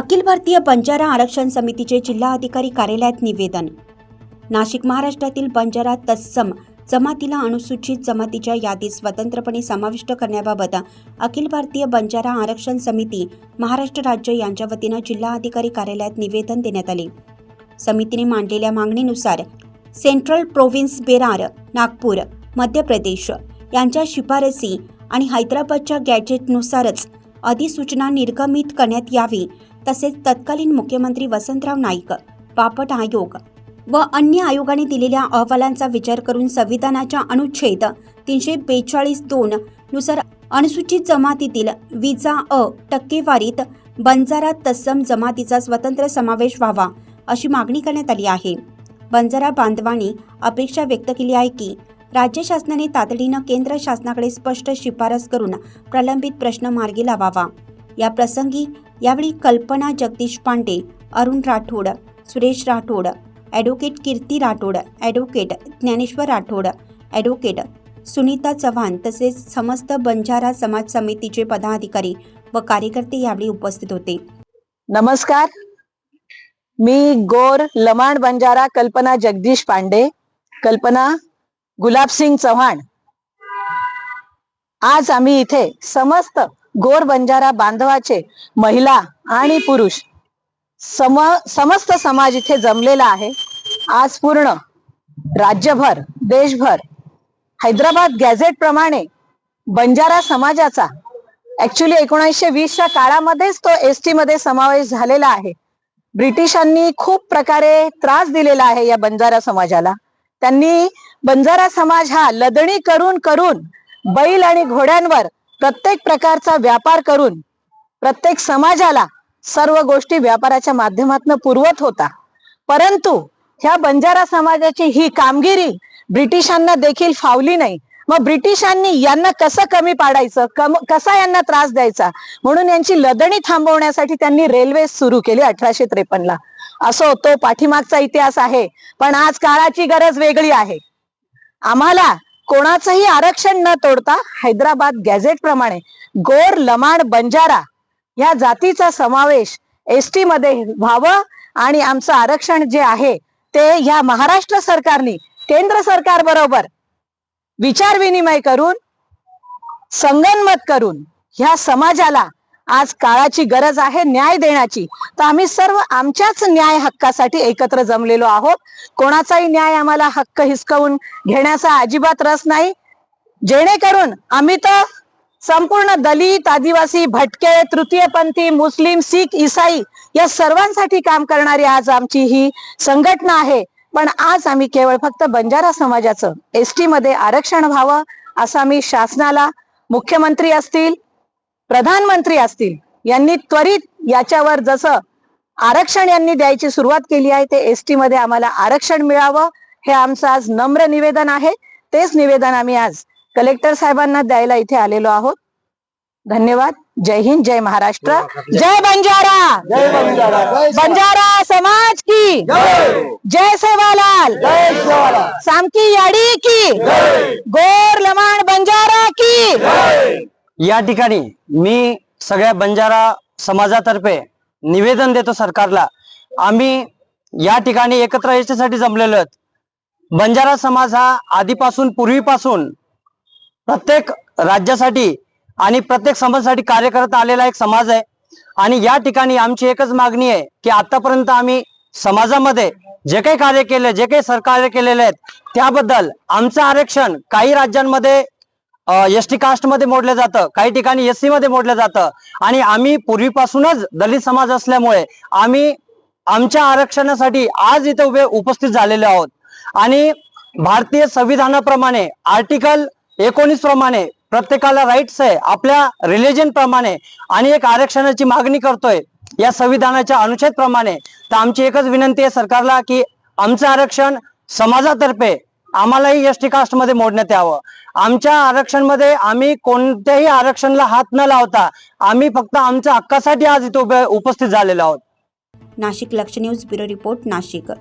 अखिल भारतीय बंजारा आरक्षण समितीचे जिल्हाधिकारी कार्यालयात निवेदन. नाशिक महाराष्ट्रातील बंजारा तत्सम जमातीला अनुसूचित जमातीच्या यादीत स्वतंत्रपणे समाविष्ट करण्याबाबत अखिल भारतीय बंजारा आरक्षण समिती महाराष्ट्र राज्य यांच्या वतीनं जिल्हाधिकारी कार्यालयात निवेदन देण्यात आले. समितीने मांडलेल्या मागणीनुसार सेंट्रल प्रोव्हिन्स बेरार नागपूर मध्य प्रदेश यांच्या शिफारसी आणि हैदराबादच्या गॅजेटनुसारच अधिसूचना निर्गमित करण्यात यावी तसेच तत्कालीन मुख्यमंत्री वसंतराव नाईक बापट आयोग व अन्य आयोगाने दिलेल्या अहवालांचा विचार करून संविधानाच्या अनुच्छेद तीनशे बेचाळीस दोन नुसार अनुसूचित जमातीतील विजा अ टक्केवारीत बंजारा तत्सम जमातीचा स्वतंत्र समावेश व्हावा अशी मागणी करण्यात आली आहे. बंजारा बांधवांनी अपेक्षा व्यक्त केली आहे की राज्य शासनाने तातडीनं केंद्र शासनाकडे स्पष्ट शिफारस करून प्रलंबित प्रश्न मार्गी लावावा. या प्रसंगी यावेळी Kalpana Jagdish Pande Arun Rathod Suresh Rathod advocate Kirti Rathod advocate Dnyaneshwar Rathod advocate Sunita Chavan तसेच समस्त बंजारा समाज समितीचे पदाधिकारी व कार्यकर्ते यावेळी उपस्थित होते. नमस्कार. मी गोर लमाण बंजारा कल्पना जगदीश पांडे कल्पना गुलाबसिंग चव्हाण. आज आम्ही इथे समस्त गोर बंजारा बांधवाचे महिला आणि पुरुष सम समस्त समाज इथे जमलेला आहे. आज पूर्ण राज्यभर देशभर हैदराबाद गॅझेट प्रमाणे बंजारा समाजाचा ऍक्च्युली एकोणीसशे वीसच्या काळामध्येच तो एस टी मध्ये समावेश झालेला आहे. ब्रिटिशांनी खूप प्रकारे त्रास दिलेला आहे या बंजारा समाजाला. त्यांनी बंजारा समाज हा लदणी करून करून बैल आणि घोड्यांवर प्रत्येक प्रकारचा व्यापार करून प्रत्येक समाजाला सर्व गोष्टी व्यापाराच्या माध्यमातून पुरवत होता. परंतु ह्या बंजारा समाजाची ही कामगिरी ब्रिटिशांना देखील फावली नाही. मग ब्रिटिशांनी यांना कसं कमी पाडायचं? कम कसा यांना त्रास द्यायचा? म्हणून यांची लदणी थांबवण्यासाठी त्यांनी रेल्वे सुरू केली अठराशे त्रेपन्नला. असो तो पाठीमागचा इतिहास आहे. पण आज काळाची गरज वेगळी आहे. आम्हाला कोणाचंही आरक्षण न तोडता हैदराबाद गॅझेट प्रमाणे गोर लमाण बंजारा या जातीचा समावेश एस टी मध्ये व्हावं आणि आमचं आरक्षण जे आहे ते ह्या महाराष्ट्र सरकारने केंद्र सरकार बरोबर विचार विनिमय करून संगनमत करून ह्या समाजाला आज काळाची गरज आहे न्याय देण्याची. तर आम्ही सर्व आमच्याच न्याय हक्कासाठी एकत्र जमलेलो आहोत. कोणाचाही न्याय आम्हाला हक्क हिसकवून घेण्याचा अजिबात रस नाही. जेणेकरून आम्ही तर संपूर्ण दलित आदिवासी भटके तृतीयपंथी मुस्लिम शीख इसाई या सर्वांसाठी काम करणारी आज आमची ही संघटना आहे. पण आज आम्ही केवळ फक्त बंजारा समाजाचं एस टी मध्ये आरक्षण व्हावं असं आम्ही शासनाला मुख्यमंत्री असतील प्रधानमंत्री असतील यांनी त्वरित याच्यावर जसं आरक्षण यांनी द्यायची सुरुवात केली आहे ते एस टी मध्ये आम्हाला आरक्षण मिळावं हे आमचं आज नम्र निवेदन आहे. तेच निवेदन आम्ही आज कलेक्टर साहेबांना द्यायला इथे आलेलो आहोत. धन्यवाद. जय हिंद जय महाराष्ट्र. जय बंजारा. जय बंजारा. समाज की जय. सेवालाल सामकी याडी की गोर लमाण बंजारा की जय या ठिकाणी मी सगळ्या बंजारा समाजातर्फे निवेदन देतो सरकारला. आम्ही या ठिकाणी एकत्र याच्यासाठी जमलेलो आहेत. बंजारा समाज हा आधीपासून पूर्वीपासून प्रत्येक राज्यासाठी आणि प्रत्येक समाजासाठी कार्य करत आलेला एक समाज आहे. आणि या ठिकाणी आमची एकच मागणी आहे की आतापर्यंत आम्ही समाजामध्ये जे काही कार्य केले जे काही सरकार्य केलेले आहेत त्याबद्दल आमचं आरक्षण काही राज्यांमध्ये एस टी मध्ये मोडलं जातं. काही ठिकाणी एसमध्ये मोडलं जातं. आणि आम्ही पूर्वीपासूनच दलित समाज असल्यामुळे आम्ही आमच्या आरक्षणासाठी आज इथे उभे उपस्थित झालेले आहोत. आणि भारतीय संविधानाप्रमाणे आर्टिकल एकोणीस प्रमाणे प्रत्येकाला राईट्स आहे आपल्या रिलिजन प्रमाणे आणि एक आरक्षणाची मागणी करतोय या संविधानाच्या अनुच्छेद प्रमाणे. तर आमची एकच विनंती आहे सरकारला की आमचं आरक्षण समाजातर्फे आम्हालाही एस टी कास्टमध्ये मोडण्यात यावं. आमच्या आरक्षणमध्ये आम्ही कोणत्याही आरक्षणला हात न लावता आम्ही फक्त आमच्या हक्कासाठी आज इथे उपस्थित झालेलो आहोत. नाशिक लक्ष न्यूज ब्युरो रिपोर्ट नाशिक.